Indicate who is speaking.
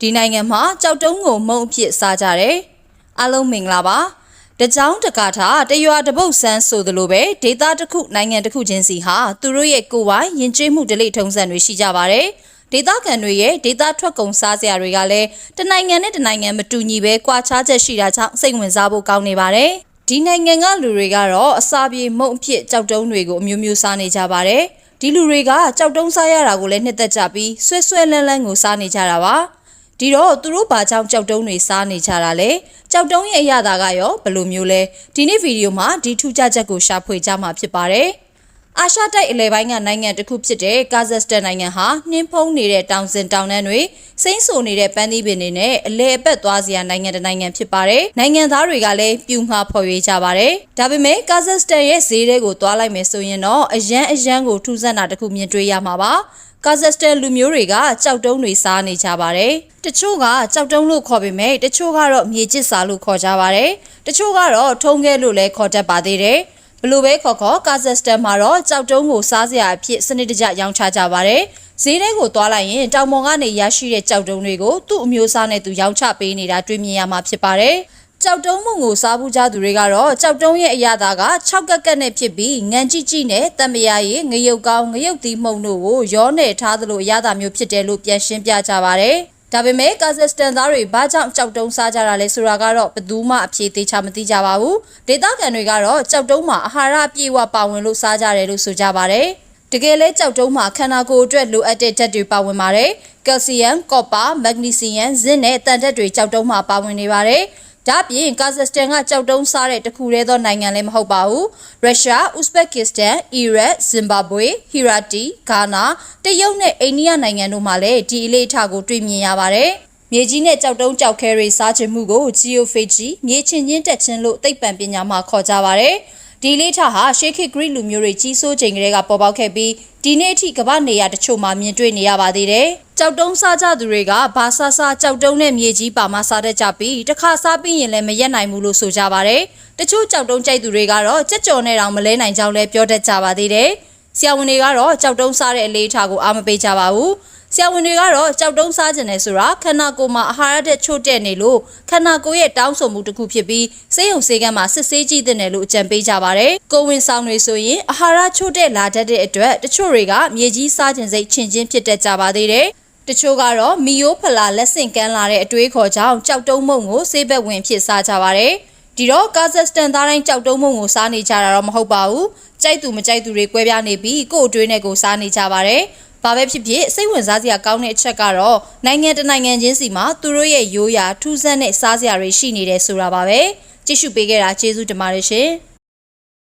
Speaker 1: ဒီနိုင်ငံမှာကြောက်တုံးကိုမုံအဖြစ်စားကြတယ်အားလုံးမင်္ဂလာပါတကြောင်တကာထားတရွာတပုတ်ဆန်းဆိုသလိုပဲဒေသတစ်ခုနိုင်ငံတစ်ခုချင်းစီဟာသူတို့ရဲ့ကိုယ်ပိုင်ယဉ်ကျေးမှုဓလေ့ထုံးစံတွေရှိကြပါတယ်ဒေသခံတွေရဲ့ဒေသထွက်ကုန်စားစရာတွေကလည်းတနိုင်ငံနဲ့တနိုင်ငံမတူညီပဲကွာခြားချက်ရှိတာကြောင့်စိတ်ဝင်စားဖို့ကောင်းနေပါတယ်ဒီနိုင်ငံကလူတွေကတော့အစာပြေမုံအဖြစ်ကြောက်တုံးတွေကိုအမျိုးမျိုးစားနေကြပါတယ်ဒီလူတွေကကြောက်တုံးစားရတာကိုလည်းနှစ်သက်ကြပြီးဆွဲဆွဲလန်းလန်းကိုစားနေကြတာပါ ဒီတော့သူတို့ဘာကြောင့်ကြောက်တုံးတွေစားနေကြတာလဲကြောက်တုံးရဲ့အရသာကရောဘယ်လိုမျိုးလဲဒီနေ့ဗီဒီယိုမှာဒီထူးခြားချက်ကိုရှာဖွေကြမှာဖြစ်ပါတယ် အာရှတိုက်အလဲပိုင်းကနိုင်ငံတစ်ခုဖြစ်တဲ့ကာဇက်စတန်နိုင်ငံဟာနှင်းဖုံးနေတဲ့တောင်စင်တောင်တန်းတွေစိမ့်ဆူနေတဲ့ပန်းသီးပင်တွေနဲ့အလဲအပတ်သွားစရာနိုင်ငံတစ်နိုင်ငံဖြစ်ပါတယ်။နိုင်ငံသားတွေကလည်းပြူမှာဖော်ရွေးကြပါတယ်။ဒါပေမဲ့ကာဇက်စတန်ရဲ့ဈေးတွေကိုသွားလိုက်မယ်ဆိုရင်တော့အရန်အရန်ကိုထူးဆန်းတာတစ်ခုမြင်တွေ့ရမှာပါ။ကာဇက်စတန်လူမျိုးတွေကကြောက်တုံးတွေစားနေကြပါတယ်။တချို့ကကြောက်တုံးလို့ခေါ်ပေမဲ့တချို့ကတော့မြေကျစ်စာလို့ခေါ်ကြပါတယ်။တချို့ကတော့ထုံးခဲလို့လည်းခေါ်တတ်ပါသေးတယ်။ ဘလို့ပဲခေါ်ခေါ်ကာဇက်စတန်မှာတော့ကြောက်တုံးကိုစားစရာအဖြစ်စနစ်တကျရောင်းချကြပါတယ်။ဈေးထဲကိုသွားလိုက်ရင်တောင်ပေါ်ကနေရရှိတဲ့ကြောက်တုံးတွေကိုသူ့အမျိုးအစားနဲ့သူရောင်းချပေးနေတာတွေ့မြင်ရမှာဖြစ်ပါတယ်။ကြောက်တုံးမုံကိုစားဘူးကြသူတွေကတော့ကြောက်တုံးရဲ့အရသာက6ကက်ကက်နဲ့ဖြစ်ပြီးငံကြည့်ကြည့်နဲ့တံမယာရည်ငရုတ်ကောင်းငရုတ်သီးမှုံတို့ကိုရောနယ်ထားသလိုအရသာမျိုးဖြစ်တယ်လို့ပြန်ရှင်းပြကြပါတယ်။ ဒါပေမဲ့ကာဇက်စတန်သားတွေဘာကြောင့်ကြောက်တုံးစားကြတာလဲဆိုတာကတော့ဘယ်သူမှအဖြေသေးချမသိကြပါဘူး။ဒေသခံတွေကတော့ကြောက်တုံးမှာအာဟာရအပြည့်အဝပါဝင်လို့စားကြတယ်လို့ဆိုကြပါတယ်။တကယ်လဲကြောက်တုံးမှာခန္ဓာကိုယ်အတွက်လိုအပ်တဲ့ဓာတ်တွေပါဝင်ပါတယ်။ကယ်လ်ဆီယမ်၊ကော့ပါ၊မက်ဂနီဆီယမ်၊ဇင်းနဲ့တန်ဓာတ်တွေကြောက်တုံးမှာပါဝင်နေပါတယ်။ ဒါ့အပြင်ကာဇက်စတန်ကကြောက်တုံးစားတဲ့တခုတည်းသောနိုင်ငံလည်းမဟုတ်ပါဘူး။ရုရှား၊ဥဇဘက်ကစ္စတန်၊အီရတ်၊ဇင်ဘာဘွေ၊ဟီရာတီ၊ဂါနာ၊တရုတ်နဲ့အိန္ဒိယနိုင်ငံတို့မှာလည်းဒီအလေးအထားကိုတွေ့မြင်ရပါတယ်။မြေကြီးနဲ့ကြောက်တုံးကြောက်ခဲတွေစားခြင်းမှုကို geophagy မြေချင်းချင်းတက်ခြင်းလို့သိပ္ပံပညာမှာခေါ်ကြပါတယ်။ ဒီလေးထားဟာရှေးခေတ်ဂရိလူမျိုးတွေကြီးစိုးချိန်ကလေးကပေါ်ပေါက်ခဲ့ပြီးဒီနေ့အထိကမ္ဘာနေရာတချို့မှာမြင်တွေ့နေရပါသေးတယ်။ကြောက်တုံးစားကြသူတွေကဘာဆာဆာကြောက်တုံးနဲ့မြေကြီးပါမှစားတတ်ကြပြီးတစ်ခါစားပြီးရင်လည်းမရက်နိုင်ဘူးလို့ဆိုကြပါတယ်။တချို့ကြောက်တုံးကြိုက်သူတွေကတော့ကြက်ကြော်နဲ့တောင်မလဲနိုင်ကြောင်းလည်းပြောတတ်ကြပါသေးတယ်။ဆရာဝန်တွေကတော့ကြောက်တုံးစားတဲ့အလေးထားကိုအားမပေးကြပါဘူး။ ဆရာဝန်တွေကတော့ကြောက်တုံးစားခြင်းနဲ့ဆိုတာခန္ဓာကိုယ်မှာအာဟာရတဲ့ချို့တဲ့နေလို့ခန္ဓာကိုယ်ရဲ့တောင်းဆိုမှုတစ်ခုဖြစ်ပြီးစေယုံစေကမ်းမှာစစ်ဆေးကြည့်တဲ့နယ်လို့အကြံပေးကြပါတယ်။ကိုဝင်ဆောင်တွေဆိုရင်အာဟာရချို့တဲ့လာတတ်တဲ့အတွက်တချို့တွေကမြေကြီးစားခြင်းစိတ်ချင်ချင်းဖြစ်တတ်ကြပါသေးတယ်။တချို့ကတော့မီယိုဖလာလက်ဆင့်ကမ်းလာတဲ့အတွေးခေါ်ကြောင့်ကြောက်တုံးမုံကိုဆေးဘက်ဝင်ဖြစ်စားကြပါတယ်။ဒီတော့ကာဇက်စတန်သားတိုင်းကြောက်တုံးမုံကိုစားနေကြတာတော့မဟုတ်ပါဘူး။ကြိုက်သူမကြိုက်သူတွေကွဲပြားနေပြီးကို့အတွေးနဲ့ကိုစားနေကြပါတယ်။ ဘာပဲဖြစ်ဖြစ်စိတ်ဝင်စားစရာကောင်းတဲ့အချက်ကတော့နိုင်ငံတနိုင်ငံချင်းစီမှာသူတို့ရဲ့ရိုးရာထူးဆန်းတဲ့စားစရာတွေရှိနေတယ်ဆိုတာပါပဲကြည့်ရှုပေးခဲ့တာကျေးဇူးတင်ပါတယ်ရှင်။